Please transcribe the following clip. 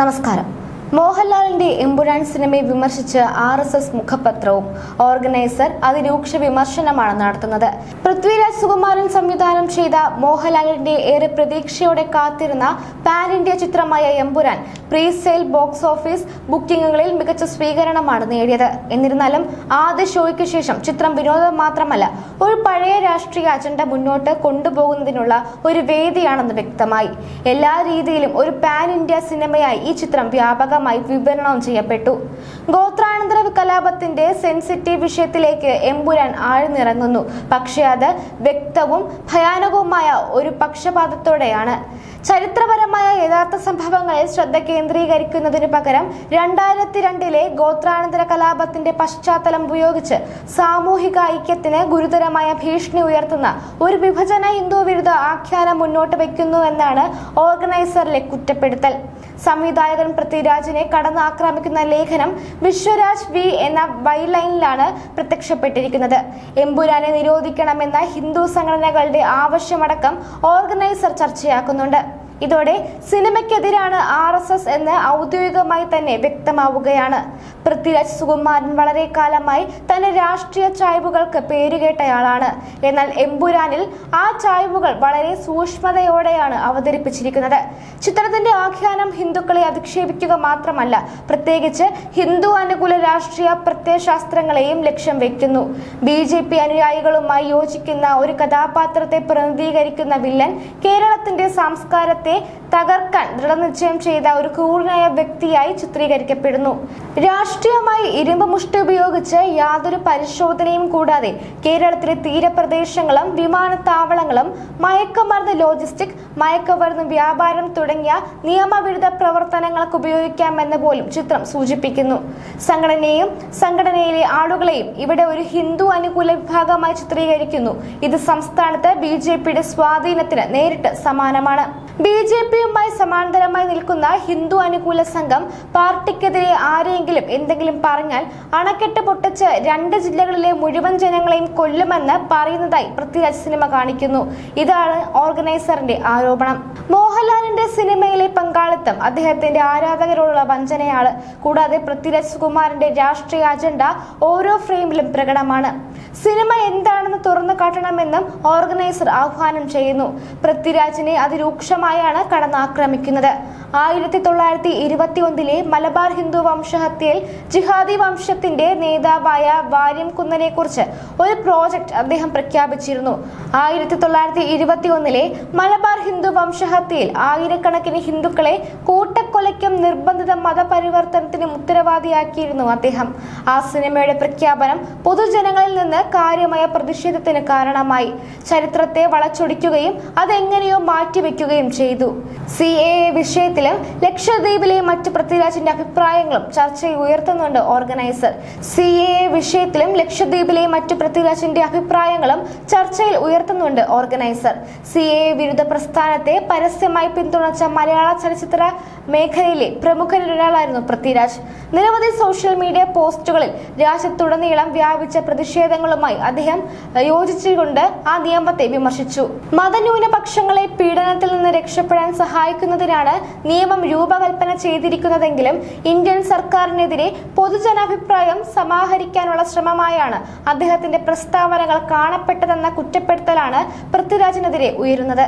നമസ്കാരം. മോഹൻലാലിന്റെ എമ്പുരാൻ സിനിമയെ വിമർശിച്ച് ആർ എസ് എസ് മുഖപത്രവും ഓർഗനൈസർ അതിരൂക്ഷ വിമർശനമാണ് നടത്തുന്നത്. പൃഥ്വിരാജ് സുകുമാരൻ സംവിധാനം ചെയ്ത മോഹൻലാലിന്റെ ഏറെ പ്രതീക്ഷയോടെ കാത്തിരുന്ന പാൻ ഇന്ത്യ ചിത്രമായ Empuraan pre sale box office ബുക്കിംഗുകളിൽ മികച്ച സ്വീകരണമാണ് നേടിയത്. എന്നിരുന്നാലും ആദ്യ ഷോയ്ക്ക് ശേഷം ചിത്രം വിനോദം മാത്രമല്ല ഒരു പഴയ രാഷ്ട്രീയ അജണ്ട മുന്നോട്ട് കൊണ്ടുപോകുന്നതിനുള്ള ഒരു വേദിയാണെന്ന് വ്യക്തമായി. എല്ലാ രീതിയിലും ഒരു പാൻ ഇന്ത്യ സിനിമയായി ഈ ചിത്രം വ്യാപകമായി വിവരണം ചെയ്യപ്പെട്ടു. ഗോത്രാനന്തര കലാപത്തിന്റെ സെൻസിറ്റീവ് വിഷയത്തിലേക്ക് എമ്പുരാൻ ആഴ്ന്നിറങ്ങുന്നു. പക്ഷേ അത് വ്യക്തവും ഭയാനകവുമായ ഒരു പക്ഷപാതത്തോടെയാണ്. ചരിത്രപരമായ യഥാർത്ഥ സംഭവങ്ങളിൽ ശ്രദ്ധ കേന്ദ്രീകരിക്കുന്നതിന് പകരം രണ്ടായിരത്തി രണ്ടിലെ ഗോത്രാനന്തര കലാപത്തിന്റെ പശ്ചാത്തലം ഉപയോഗിച്ച് സാമൂഹിക ഐക്യത്തിന് ഗുരുതരമായ ഭീഷണി ഉയർത്തുന്ന ഒരു വിഭജന ഹിന്ദു വിരുദ്ധ ആഖ്യാനം മുന്നോട്ട് വയ്ക്കുന്നുവെന്നാണ് ഓർഗനൈസറിലെ കുറ്റപ്പെടുത്തൽ. സംവിധായകൻ പൃഥ്വിരാജിനെ കടന്നാക്രമിക്കുന്ന ലേഖനം വിശ്വരാജ് വി എന്ന വൈലൈനിലാണ് പ്രത്യക്ഷപ്പെട്ടിരിക്കുന്നത്. എമ്പുരാനെ നിരോധിക്കണമെന്ന ഹിന്ദു സംഘടനകളുടെ ആവശ്യമടക്കം ഓർഗനൈസർ ചർച്ചയാക്കുന്നുണ്ട്. ഇതോടെ സിനിമയ്ക്കെതിരാണ് ആർ എസ് എസ് എന്ന് ഔദ്യോഗികമായി തന്നെ വ്യക്തമാവുകയാണ്. പൃഥ്വിരാജ് സുകുമാരൻ വളരെ കാലമായി തന്റെ രാഷ്ട്രീയ ചായ്വുകൾക്ക് പേരുകേട്ടയാളാണ് എന്നാൽ എമ്പുരാനിൽ ആ ചായ്വുകൾ വളരെ സൂക്ഷ്മതയോടെയാണ് അവതരിപ്പിച്ചിരിക്കുന്നത്. ചിത്രത്തിന്റെ ആഖ്യാനം ഹിന്ദുക്കളെ അധിക്ഷേപിക്കുക മാത്രമല്ല പ്രത്യേകിച്ച് ഹിന്ദു അനുകൂല രാഷ്ട്രീയ പ്രത്യയശാസ്ത്രങ്ങളെയും ലക്ഷ്യം വയ്ക്കുന്നു ബി ജെ പി അനുയായികളുമായി യോജിക്കുന്ന ഒരു കഥാപാത്രത്തെ പ്രതിനിധീകരിക്കുന്ന വില്ലൻ കേരളത്തിന്റെ സംസ്കാരത്തെ തകർക്കാൻ ദൃഢനിശ്ചയം ചെയ്ത ഒരു ക്രൂരനായ വ്യക്തിയായി ചിത്രീകരിക്കപ്പെടുന്നു. രാഷ്ട്രീയമായി ഇരുമ്പ് മുഷ്ടി ഉപയോഗിച്ച് യാതൊരു പരിശോധനയും കൂടാതെ കേരളത്തിലെ തീരപ്രദേശങ്ങളും വിമാനത്താവളങ്ങളും മയക്കുമരുന്ന് ലോജിസ്റ്റിക് മയക്കുമരുന്ന് വ്യാപാരം തുടങ്ങിയ നിയമവിരുദ്ധ പ്രവർത്തനങ്ങൾക്ക് ഉപയോഗിക്കാമെന്ന് പോലും ചിത്രം സൂചിപ്പിക്കുന്നു. സംഘടനയും സംഘടനയിലെ ആളുകളെയും ഇവിടെ ഒരു ഹിന്ദു അനുകൂല വിഭാഗമായി ചിത്രീകരിക്കുന്നു. ഇത് സംസ്ഥാനത്ത് ബി സ്വാധീനത്തിന് നേരിട്ട് സമാനമാണ്. ബി ജെ പിയുമായി സമാന്തരമായി നിൽക്കുന്ന ഹിന്ദു അനുകൂല സംഘം പാർട്ടിക്കെതിരെ ആരെങ്കിലും എന്തെങ്കിലും പറഞ്ഞാൽ അണക്കെട്ട് പൊട്ടിച്ച് രണ്ട് ജില്ലകളിലെ മുഴുവൻ ജനങ്ങളെയും കൊല്ലുമെന്ന് പറയുന്നതായി പൃഥ്വിരാജ് സിനിമ കാണിക്കുന്നു. ഇതാണ് ഓർഗനൈസറിന്റെ ആരോപണം. മോഹൻലാലിന്റെ സിനിമയിലെ പങ്കാളിത്തം അദ്ദേഹത്തിന്റെ ആരാധകരോടുള്ള വഞ്ചനയാണ്. കൂടാതെ പൃഥ്വിരാജ് സുകുമാരന്റെ രാഷ്ട്രീയ അജണ്ട ഓരോ ഫ്രെയിമിലും പ്രകടമാണ്. സിനിമ എന്താണെന്ന് തുറന്നു കാട്ടണമെന്നും ഓർഗനൈസർ ആഹ്വാനം ചെയ്യുന്നു. പൃഥ്വിരാജിനെ അതിരൂക്ഷമായാണ് കടന്നാക്രമിക്കുന്നത്. ആയിരത്തി തൊള്ളായിരത്തി ഇരുപത്തി ഒന്നിലെ മലബാർ ഹിന്ദു വംശഹത്യയിൽ ജിഹാദി വംശത്തിന്റെ നേതാവായ വാര്യം കുന്നനെ കുറിച്ച് ഒരു പ്രോജക്റ്റ് അദ്ദേഹം പ്രഖ്യാപിച്ചിരുന്നു. ആയിരത്തി തൊള്ളായിരത്തി ഇരുപത്തി ഒന്നിലെ മലബാർ ഹിന്ദു വംശഹത്യയിൽ ആയിരക്കണക്കിന് ഹിന്ദുക്കളെ കൂട്ടക്കൊലയ്ക്കും നിർബന്ധിത മതപരിവർത്തനത്തിനും ഉത്തരവാദിയാക്കിയിരുന്നു അദ്ദേഹം. ആ സിനിമയുടെ പ്രഖ്യാപനം പൊതുജനങ്ങളിൽ നിന്ന് കാര്യമായ പ്രതിഷേധത്തിന് കാരണമായി. ചരിത്രത്തെ വളച്ചൊടിക്കുകയും അതെങ്ങനെയോ മാറ്റിവെക്കുകയും ചെയ്തു. സി എ വിഷയത്തിലും ലക്ഷദ്വീപിലെ മറ്റ് പൃഥ്വിരാജിന്റെ അഭിപ്രായങ്ങളും ചർച്ചയിൽ ഉയർത്തുന്നുണ്ട് ഓർഗനൈസർ. സി എ വിഷയത്തിലും ലക്ഷദ്വീപിലെ മറ്റ് പൃഥ്വിരാജിന്റെ അഭിപ്രായങ്ങളും ചർച്ചയിൽ ഉയർത്തുന്നുണ്ട് ഓർഗനൈസർ. സി എ വിരുദ്ധ പ്രസ്ഥാനത്തെ പരസ്യമായി പിന്തുണച്ച മലയാള ചലച്ചിത്ര മേഖലയിലെ പ്രമുഖരിലൊരാളായിരുന്നു പൃഥ്വിരാജ്. നിരവധി സോഷ്യൽ മീഡിയ പോസ്റ്റുകളിൽ രാജ്യത്തുടനീളം വ്യാപിച്ച പ്രതിഷേധങ്ങളുമായി അദ്ദേഹം യോജിച്ചുകൊണ്ട് ആ നിയമത്തെ വിമർശിച്ചു. മതന്യൂനപക്ഷങ്ങളെ പീഡനത്തിൽ നിന്ന് രക്ഷപ്പെടാൻ സഹായിക്കുന്നതിനാണ് നിയമം രൂപകൽപ്പന ചെയ്തിരിക്കുന്നതെങ്കിലും ഇന്ത്യൻ സർക്കാരിനെതിരെ പൊതുജനാഭിപ്രായം സമാഹരിക്കാനുള്ള ശ്രമമായാണ് അദ്ദേഹത്തിന്റെ പ്രസ്താവനകൾ കാണപ്പെട്ടതെന്ന കുറ്റപ്പെടുത്തലാണ് പൃഥ്വിരാജിനെതിരെ ഉയരുന്നത്.